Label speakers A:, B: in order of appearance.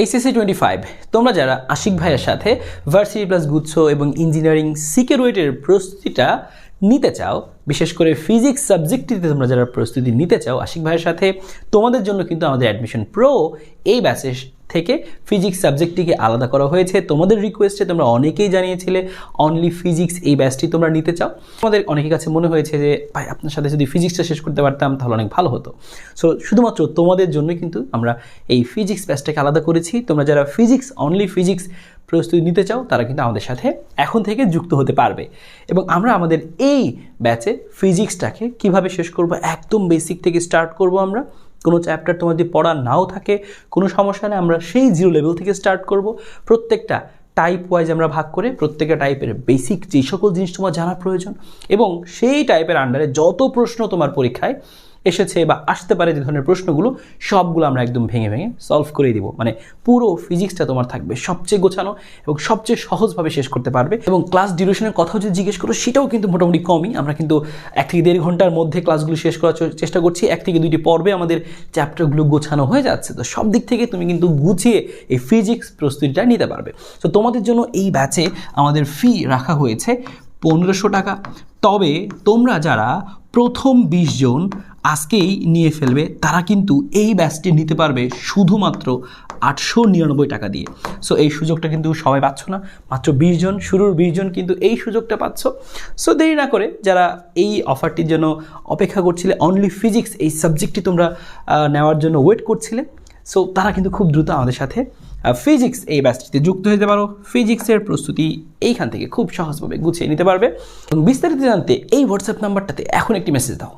A: HSC twenty five তোমরা যারা আশিক ভাইয়ের সাথে ভার্সিটি প্লাস গুচ্ছ এবং ইঞ্জিনিয়ারিং সিকিউরিটির প্রস্তুতিটা নিতে চাও, বিশেষ করে ফিজিক্স সাবজেক্টটিতে তোমরা যারা প্রস্তুতি নিতে চাও আশিক ভাইয়ের সাথে, তোমাদের জন্য কিন্তু আমাদের অ্যাডমিশন প্রো এই ব্যাচের থেকে ফিজিক্স সাবজেক্টটিকে আলাদা করা হয়েছে। তোমাদের রিকোয়েস্টে তোমরা অনেকেই জানিয়েছিলে অনলি ফিজিক্স এই ব্যাচটি তোমরা নিতে চাও। তোমাদের অনেকের কাছে মনে হয়েছে যে, ভাই, আপনার সাথে যদি ফিজিক্সটা শেষ করতে পারতাম, তাহলে অনেক ভালো হতো। সো শুধুমাত্র তোমাদের জন্য কিন্তু আমরা এই ফিজিক্স ব্যাচটাকে আলাদা করেছি। তোমরা যারা ফিজিক্স অনলি ফিজিক্স প্রস্তুতি নিতে চাও, তারা কিন্তু আমাদের সাথে এখন থেকে যুক্ত হতে পারবে। এবং আমরা আমাদের এই ব্যাচে ফিজিক্সটাকে কীভাবে শেষ করব, একদম বেসিক থেকে স্টার্ট করব আমরা। কোনো চ্যাপ্টার তোমার যদি পড়া নাও থাকে, কোনো সমস্যা নেই, আমরা সেই জিরো লেভেল থেকে স্টার্ট করব। প্রত্যেকটা টাইপ ওয়াইজ আমরা ভাগ করে প্রত্যেকটা টাইপের বেসিক যে সকল জিনিস তোমার জানা প্রয়োজন এবং সেই টাইপের আন্ডারে যত প্রশ্ন তোমার পরীক্ষায় এসেছে বা আসতে পারে যে ধরনের প্রশ্নগুলো, সবগুলো আমরা একদম ভেঙে ভেঙে সলভ করে দিব। মানে পুরো ফিজিক্সটা তোমার থাকবে সবচেয়ে গোছানো এবং সবচেয়ে সহজভাবে শেষ করতে পারবে এবং ক্লাস ডিউরেশনের কথাও যদি জিজ্ঞেস করো, সেটাও কিন্তু মোটামুটি কমই। আমরা কিন্তু এক থেকে দেড় ঘণ্টার মধ্যে ক্লাসগুলো শেষ করার চেষ্টা করছি। এক থেকে দুইটি পর্বে আমাদের চ্যাপ্টারগুলো গোছানো হয়ে যাচ্ছে। তো সব দিক থেকে তুমি কিন্তু গুছিয়ে এই ফিজিক্স প্রস্তুতিটা নিতে পারবে। তো তোমাদের জন্য এই ব্যাচে আমাদের ফি রাখা হয়েছে পনেরোশো টাকা। তবে তোমরা যারা প্রথম বিশ জন আজকেই নিয়ে ফেলবে, তারা কিন্তু এই ব্যাচটি নিতে পারবে শুধুমাত্র আটশো নিরানব্বই টাকা দিয়ে। সো এই সুযোগটা কিন্তু সবাই পাচ্ছ না। মাত্র বিশ জন, শুরুর বিশ জন কিন্তু এই সুযোগটা পাচ্ছ। সো দেরি না করে যারা এই অফারটির জন্য অপেক্ষা করছিলে অনলি ফিজিক্স এই সাবজেক্টটি তোমরা নেওয়ার জন্য ওয়েট করছিলে সো তারা কিন্তু খুব দ্রুত আমাদের সাথে ফিজিক্স এই ব্যাচটিতে যুক্ত হতে পারো। ফিজিক্সের প্রস্তুতি এইখান থেকে খুব সহজভাবে গুছিয়ে নিতে পারবে। এবং বিস্তারিত জানতে এই হোয়াটসঅ্যাপ নাম্বারটাতে এখন একটি মেসেজ দাও।